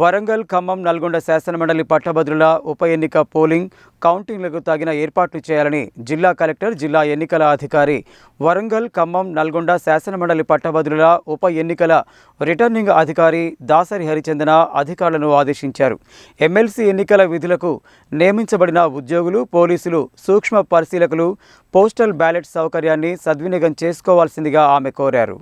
వరంగల్ ఖమ్మం నల్గొండ శాసనమండలి పట్టభద్రుల ఉప ఎన్నిక పోలింగ్ కౌంటింగ్లకు తగిన ఏర్పాట్లు చేయాలని జిల్లా కలెక్టర్ జిల్లా ఎన్నికల అధికారి వరంగల్ ఖమ్మం నల్గొండ శాసనమండలి పట్టభద్రుల ఉప ఎన్నికల రిటర్నింగ్ అధికారి దాసరి హరిచందన అధికారులను ఆదేశించారు. ఎమ్మెల్సీ ఎన్నికల విధులకు నియమించబడిన ఉద్యోగులు పోలీసులు సూక్ష్మ పరిశీలకులు పోస్టల్ బ్యాలెట్ సౌకర్యాన్ని సద్వినియోగం చేసుకోవాల్సిందిగా ఆమె కోరారు.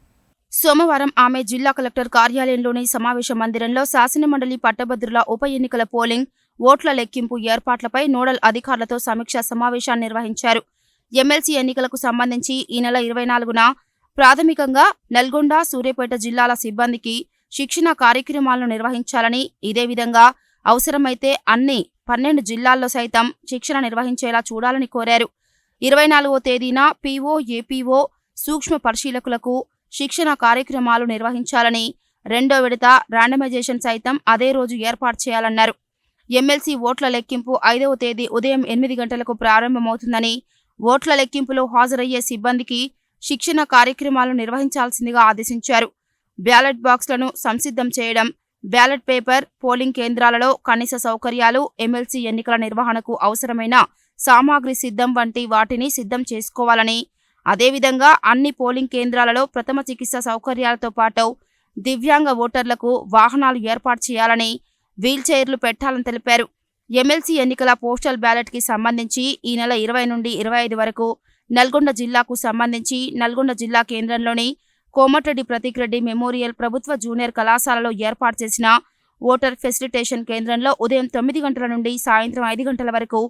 సోమవారం ఆమె జిల్లా కలెక్టర్ కార్యాలయంలోని సమావేశ మందిరంలో శాసనమండలి పట్టభద్రుల ఉప ఎన్నికల పోలింగ్ ఓట్ల లెక్కింపు ఏర్పాట్లపై నోడల్ అధికారులతో సమీక్షా సమావేశాన్ని నిర్వహించారు. ఎమ్మెల్సీ ఎన్నికలకు సంబంధించి ఈ నెల ఇరవై నాలుగున ప్రాథమికంగా నల్గొండ సూర్యాపేట జిల్లాల సిబ్బందికి శిక్షణ కార్యక్రమాలను నిర్వహించాలని ఇదే విధంగా అవసరమైతే అన్ని పన్నెండు జిల్లాల్లో సైతం శిక్షణ నిర్వహించేలా చూడాలని కోరారు. ఇరవై నాలుగో తేదీన పీఓ ఏపీఓ సూక్ష్మ పరిశీలకులకు శిక్షణ కార్యక్రమాలు నిర్వహించాలని రెండో విడత ర్యాండమైజేషన్ సైతం అదే రోజు ఏర్పాటు చేయాలన్నారు. ఎమ్మెల్సీ ఓట్ల లెక్కింపు ఐదవ తేదీ ఉదయం ఎనిమిది గంటలకు ప్రారంభమవుతుందని ఓట్ల లెక్కింపులో హాజరయ్యే సిబ్బందికి శిక్షణ కార్యక్రమాలు నిర్వహించాల్సిందిగా ఆదేశించారు. బ్యాలెట్ బాక్స్లను సంసిద్ధం చేయడం బ్యాలెట్ పేపర్ పోలింగ్ కేంద్రాలలో కనీస సౌకర్యాలు ఎమ్మెల్సీ ఎన్నికల నిర్వహణకు అవసరమైన సామాగ్రి సిద్ధం వంటి వాటిని సిద్ధం చేసుకోవాలని అదేవిధంగా అన్ని పోలింగ్ కేంద్రాలలో ప్రథమ చికిత్స సౌకర్యాలతో పాటు దివ్యాంగ ఓటర్లకు వాహనాలు ఏర్పాటు చేయాలని వీల్చైర్లు పెట్టాలని తెలిపారు. ఎమ్మెల్సీ ఎన్నికల పోస్టల్ బ్యాలెట్కి సంబంధించి ఈ నెల ఇరవై నుండి ఇరవై ఐదు వరకు నల్గొండ జిల్లాకు సంబంధించి నల్గొండ జిల్లా కేంద్రంలోని కోమటిరెడ్డి ప్రతీక్రెడ్డి మెమోరియల్ ప్రభుత్వ జూనియర్ కళాశాలలో ఏర్పాటు చేసిన ఓటర్ ఫెసిలిటేషన్ కేంద్రంలో ఉదయం తొమ్మిది గంటల నుండి సాయంత్రం ఐదు గంటల వరకు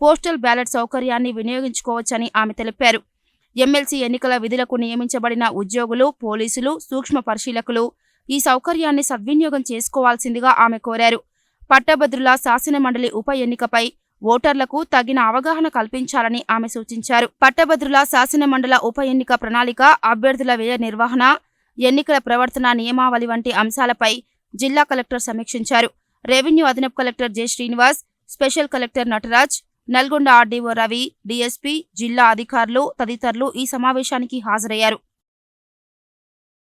పోస్టల్ బ్యాలెట్ సౌకర్యాన్ని వినియోగించుకోవచ్చని ఆమె తెలిపారు. ఎమ్మెల్సీ ఎన్నికల విధులకు నియమించబడిన ఉద్యోగులు పోలీసులు సూక్ష్మ పరిశీలకులు ఈ సౌకర్యాన్ని సద్వినియోగం చేసుకోవాల్సిందిగా ఆమె కోరారు. పట్టభద్రుల శాసనమండలి ఉప ఎన్నికపై ఓటర్లకు తగిన అవగాహన కల్పించాలని ఆమె సూచించారు. పట్టభద్రుల శాసనమండల ఉప ఎన్నిక ప్రణాళిక అభ్యర్థుల వ్యయ నిర్వహణ ఎన్నికల ప్రవర్తన నియమావళి వంటి అంశాలపై జిల్లా కలెక్టర్ సమీక్షించారు. రెవెన్యూ అదనపు collector J. Srinivas special collector Nataraj Nalgonda RDO Ravi DSP జిల్లా అధికారులు తదితరులు ఈ సమావేశానికి హాజరయ్యారు.